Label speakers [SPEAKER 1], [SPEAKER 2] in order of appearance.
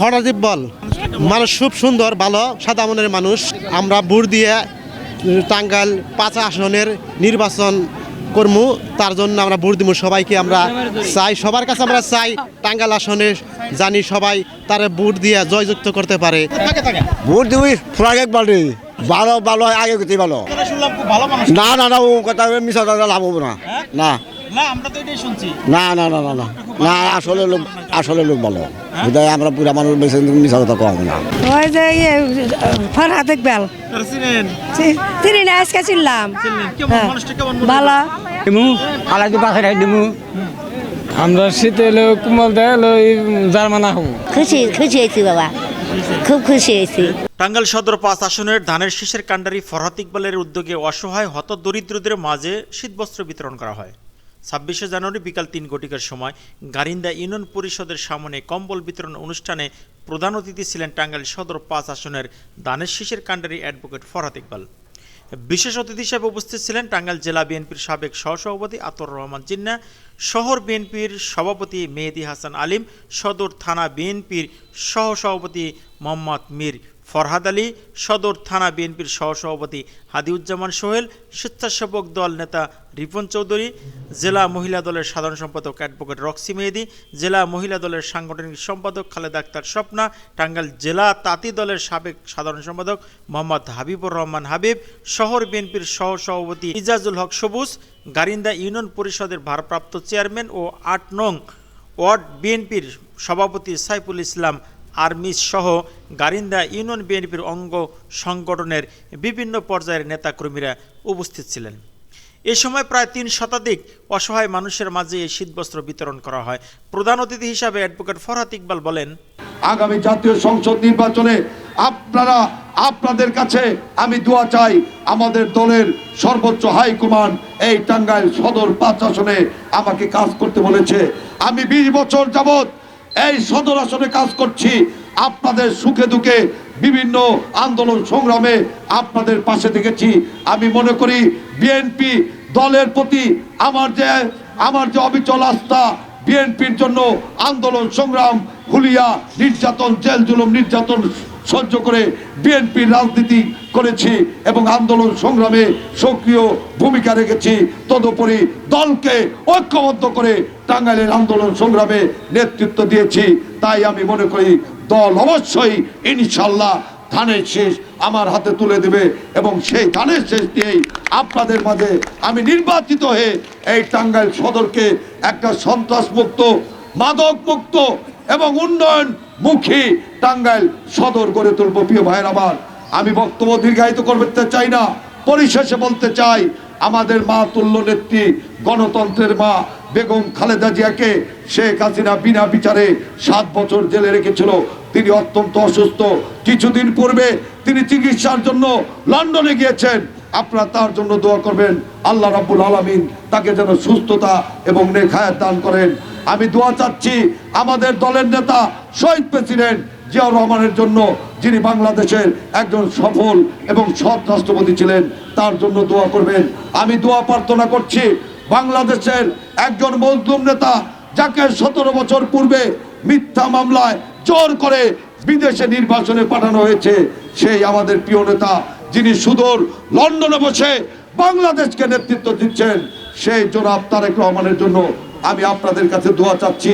[SPEAKER 1] ফরাজিব বল। মানুষ খুব সুন্দর ভালো সাদা মনের মানুষ। আমরা বুট দিয়ে টাঙ্গাইল পাঁচ আসনের নির্বাচন করমু। তার জন্য আমরা ভোট দিব সবাইকে আমরা চাই সবার কাছে আমরা চাই টাঙ্গাল আসনে জানি সবাই তারে বুট দিয়ে জয়যুক্ত করতে পারে।
[SPEAKER 2] ভোট দিবি ফ্রাগ একবার দিই ভালো ভালো হয় আগে করতে ভালো। না না না ও কথা মিশা লাভ হব না। না।
[SPEAKER 3] না আমরা তো এটাই শুনছি।
[SPEAKER 2] না না না না। না আসলে লোক আসলে লোক ভালো। বোধহয় আমরা পুরা মানুষ বেশি মিশা কথা কম না।
[SPEAKER 4] ওই যে ইয়ে ফরহাদ ইকবাল তিনি না আজকে
[SPEAKER 3] কেমন
[SPEAKER 4] হ্যাঁ। ভালো।
[SPEAKER 5] দিমু আলাদা দিমু। আমরা শীতে এলো কুমল দেয় এলো জার্মানা হব
[SPEAKER 6] খুশি খুশি হয়েছি বাবা। খুব খুশি হয়েছি।
[SPEAKER 3] টাঙ্গাইল সদর পাঁচ আসনের ধানের শীষের কাণ্ডারি ফরহাত ইকবালের উদ্যোগে অসহায় হত দরিদ্রদের মাঝে শীতবস্ত্র বিতরণ করা হয়। ছাব্বিশে জানুয়ারি বিকাল তিন ঘটিকার সময় গারিন্দা ইউনিয়ন পরিষদের সামনে কম্বল বিতরণ অনুষ্ঠানে প্রধান অতিথি ছিলেন টাঙ্গাইল সদর পাঁচ আসনের ধানের শীষের কাণ্ডারি অ্যাডভোকেট ফরহাত ইকবাল। বিশেষ অতিথি হিসেবে উপস্থিত ছিলেন টাঙ্গাইল জেলা বিএনপির সাবেক সহসভাপতি আতর রহমান জিন্না, শহর বিএনপির সভাপতি মেহেদি হাসান আলিম, সদর থানা বিএনপির সহসভাপতি মোহাম্মদ মীর ফরহাদ আলী, সদর থানা বিএনপির সহসভাপতি হাদিউজ্জামান সোহেল, স্বেচ্ছাসেবক দল নেতা রিপন চৌধুরী, জেলা মহিলা দলের সাধারণ সম্পাদক অ্যাডভোকেট রক্সি মেহেদি, জেলা মহিলা দলের সাংগঠনিক সম্পাদক খালেদা আক্তার স্বপ্না, টাঙ্গাইল জেলা তাঁতি দলের সাবেক সাধারণ সম্পাদক মোহাম্মদ হাবিবুর রহমান হাবিব, শহর বিএনপির সহ সভাপতি ইজাজুল হক সবুজ, গারিন্দা ইউনিয়ন পরিষদের ভারপ্রাপ্ত চেয়ারম্যান ও আট নং ওয়ার্ড বিএনপির সভাপতি সাইফুল ইসলাম আর্মিস সহ গারিন্দা ইউনিয়ন বিএনপির অঙ্গ সংগঠনের বিভিন্ন পর্যায়ের নেতাকর্মীরা উপস্থিত ছিলেন। এ সময় প্রায় তিন শতাধিক অসহায় মানুষের মাঝে এই শীতবস্ত্র বিতরণ করা হয়। প্রধান অতিথি হিসাবে অ্যাডভোকেট ফরহাত ইকবাল বলেন,
[SPEAKER 7] আগামী জাতীয় সংসদ নির্বাচনে আপনারা, আপনাদের কাছে আমি দোয়া চাই, আমাদের দলের সর্বোচ্চ হাইকমান্ড এই টাঙ্গাইল সদর পাঁচ আসনে আমাকে কাজ করতে বলেছে। আমি বিশ বছর যাবত এই সদর আসনে কাজ করছি। আপনাদের সুখে দুঃখে বিভিন্ন আন্দোলন সংগ্রামে আপনাদের পাশে দেখেছি। আমি মনে করি বিএনপি দলের প্রতি আমার যে আমার যে অবিচল আস্থা বিএনপির জন্য আন্দোলন সংগ্রাম হুলিয়া নির্যাতন, জেল জুলুম, নির্যাতন সহ্য করে বিএনপির রাজনীতি করেছি এবং আন্দোলন সংগ্রামে সক্রিয় ভূমিকা রেখেছি। তদুপরি দলকে ঐক্যবদ্ধ করে টাঙ্গাইলের আন্দোলন সংগ্রামে নেতৃত্ব দিয়েছি। তাই আমি মনে করি দল অবশ্যই ইনশাল্লাহ ধানের শেষ আমার হাতে তুলে দেবে এবং সেই ধানের শেষ দিয়েই আপনাদের মাঝে আমি নির্বাচিত হয়ে এই টাঙ্গাইল সদরকে একটা সন্ত্রাস মুক্ত মাদক মুক্ত এবং উন্নয়ন মুখী টাঙ্গাইল সদর গড়ে তুলব প্রিয় ভাইয়ের আমার। আমি বক্তব্য দীর্ঘায়িত করতে চাই না, পরিশেষে বলতে চাই, আমাদের মা তুল্য নেত্রী, গণতন্ত্রের মা বেগম খালেদা জিয়াকে শেখ হাসিনা বিনা বিচারে সাত বছর জেলে রেখেছিল। তিনি অত্যন্ত অসুস্থ। কিছুদিন পূর্বে তিনি চিকিৎসার জন্য লন্ডনে গিয়েছেন। আপনারা তার জন্য দোয়া করবেন। আল্লাহ রাব্বুল আলামিন তাকে যেন সুস্থতা এবং নেখায়াত দান করেন। আমি দোয়া চাচ্ছি আমাদের দলের নেতা শহীদ প্রেসিডেন্ট জিয়াউর রহমানের জন্য, যিনি বাংলাদেশের একজন সফল এবং সৎ রাষ্ট্রপতি ছিলেন, তার জন্য দোয়া করবেন। আমি দোয়া প্রার্থনা করছি বাংলাদেশের একজন মজলুম নেতা, যাকে সতেরো বছর পূর্বে মিথ্যা মামলায় জোর করে বিদেশে নির্বাচনে পাঠানো হয়েছে, সেই আমাদের প্রিয় নেতা যিনি সুদূর লন্ডনে বসে বাংলাদেশকে নেতৃত্ব দিচ্ছেন, সেই জনাব তারেক রহমানের জন্য আমি আপনাদের কাছে দোয়া চাচ্ছি।